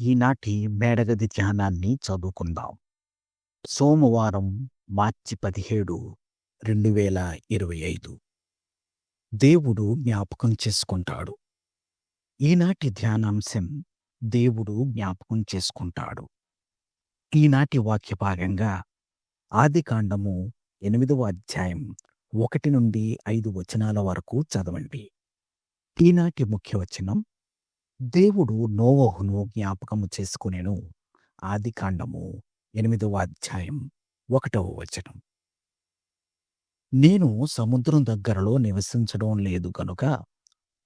ఈనాటి మేడగది ధ్యానాన్ని చదువుకుందాం. సోమవారం మార్చి పదిహేడు రెండు వేల ఇరవై ఐదు. దేవుడు జ్ఞాపకం చేసుకుంటాడు. ఈనాటి ధ్యానాంశం దేవుడు జ్ఞాపకం చేసుకుంటాడు. ఈనాటి వాక్య భాగంగా ఆదికాండము ఎనిమిదవ అధ్యాయం ఒకటి నుండి ఐదు వచనాల వరకు చదవండి. ఈనాటి ముఖ్య వచనం దేవుడు నోవహును జ్ఞాపకము చేసుకునేను. ఆది కాండము ఎనిమిదవ అధ్యాయం ఒకటవ వచనం. నేను సముద్రం దగ్గరలో నివసించడం లేదు గనుక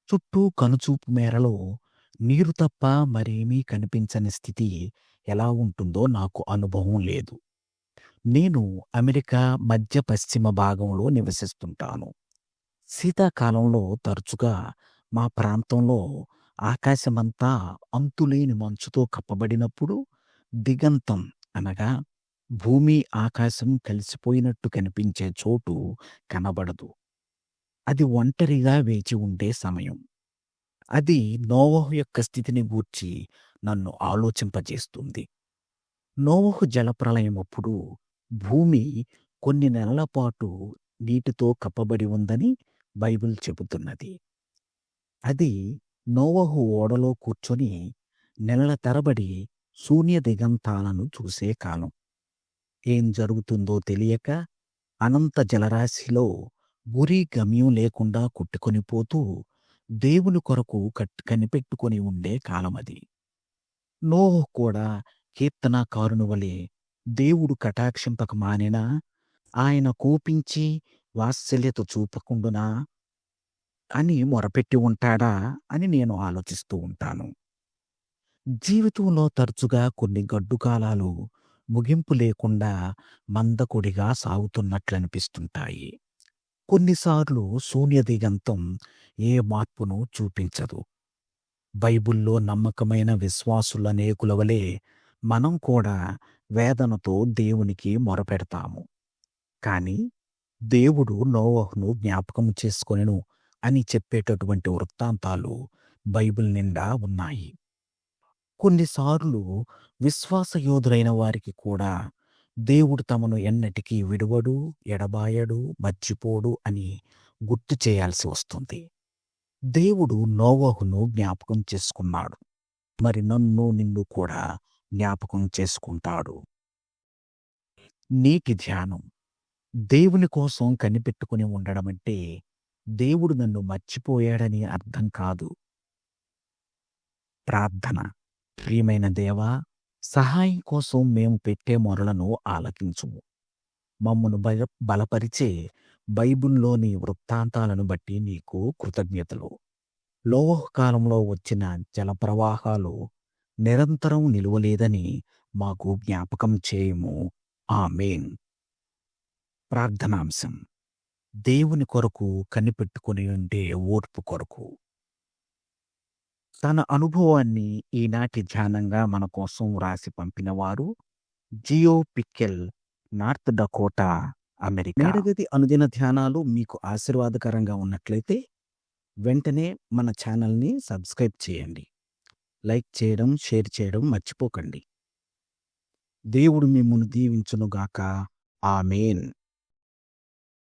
చుట్టూ కనుచూపు మేరలో నీరు తప్ప మరేమీ కనిపించని స్థితి ఎలా ఉంటుందో నాకు అనుభవం లేదు. నేను అమెరికా మధ్య పశ్చిమ భాగంలో నివసిస్తుంటాను. శీతాకాలంలో తరచుగా మా ప్రాంతంలో ఆకాశమంతా అంతులేని మంచుతో కప్పబడినప్పుడు దిగంతం అనగా భూమి ఆకాశం కలిసిపోయినట్టు కనిపించే చోటు కనబడదు. అది ఒంటరిగా వేచి ఉండే సమయం. అది నోవహు యొక్క స్థితిని గూర్చి నన్ను ఆలోచింపజేస్తుంది. నోవహు జలప్రలయం అప్పుడు భూమి కొన్ని నెలల పాటు నీటితో కప్పబడి ఉందని బైబిల్ చెబుతున్నది. అది నోవహు ఓడలో కూర్చొని నెలల తరబడి శూన్య దిగంతాలను చూసే కాలం. ఏం జరుగుతుందో తెలియక అనంత జలరాశిలో గురి గమ్యం లేకుండా కొట్టుకొని పోతూ దేవుని కొరకు కట్ కనిపెట్టుకొని ఉండే కాలమది. నోహు కూడా కీర్తనాకారుని వలె దేవుడు కటాక్షింపక మానినా ఆయన కోపించి వాత్సల్యత చూపకుండునా అని మొరపెట్టి ఉంటాడా అని నేను ఆలోచిస్తూ ఉంటాను. జీవితంలో తరచుగా కొన్ని గడ్డుకాలాలు ముగింపు లేకుండా మందకొడిగా సాగుతున్నట్లనిపిస్తుంటాయి. కొన్నిసార్లు శూన్య దిగంతం ఏ మార్పును చూపించదు. బైబుల్లో నమ్మకమైన విశ్వాసులనేకుల వలె మనం కూడా వేదనతో దేవునికి మొరపెడతాము. కాని దేవుడు నోవహును జ్ఞాపకం చేసుకొనెను అని చెప్పేటటువంటి వృత్తాంతాలు బైబిల్ నిండా ఉన్నాయి. కొన్నిసార్లు విశ్వాసయోధులైన వారికి కూడా దేవుడు తమను ఎన్నటికీ విడువడు ఎడబాయడు మర్చిపోడు అని గుర్తు చేయాల్సి వస్తుంది. దేవుడు నోవహును జ్ఞాపకం చేసుకున్నాడు. మరి నన్ను నిన్ను కూడా జ్ఞాపకం చేసుకుంటాడు. నీటి ధ్యానం. దేవుని కోసం కనిపెట్టుకుని ఉండడం అంటే దేవుడు నన్ను మర్చిపోయాడని అర్థం కాదు. ప్రార్థన. ప్రియమైన దేవా సహాయం కోసం మేము పెట్టే మొరలను ఆలకించుము. మమ్మను బల బలపరిచే బైబిల్లోని వృత్తాంతాలను బట్టి నీకు కృతజ్ఞతలు. లోహ కాలంలో వచ్చిన జలప్రవాహాలు నిరంతరం నిలువలేదని మాకు జ్ఞాపకం చేయము. ఆమెన్. ప్రార్థనాంశం. దేవుని కొరకు కనిపెట్టుకుని ఉండే ఓర్పు కొరకు. తన అనుభవాన్ని ఈనాటి ధ్యానంగా మన కోసం వ్రాసి పంపినవారు Geo Pickel North Dakota America. మేడగది అనుదిన ధ్యానాలు మీకు ఆశీర్వాదకరంగా ఉన్నట్లయితే వెంటనే మన ఛానల్ని సబ్స్క్రైబ్ చేయండి. లైక్ చేయడం షేర్ చేయడం మర్చిపోకండి. దేవుడు మిమ్మల్ని దీవించునుగాక. ఆమెన్.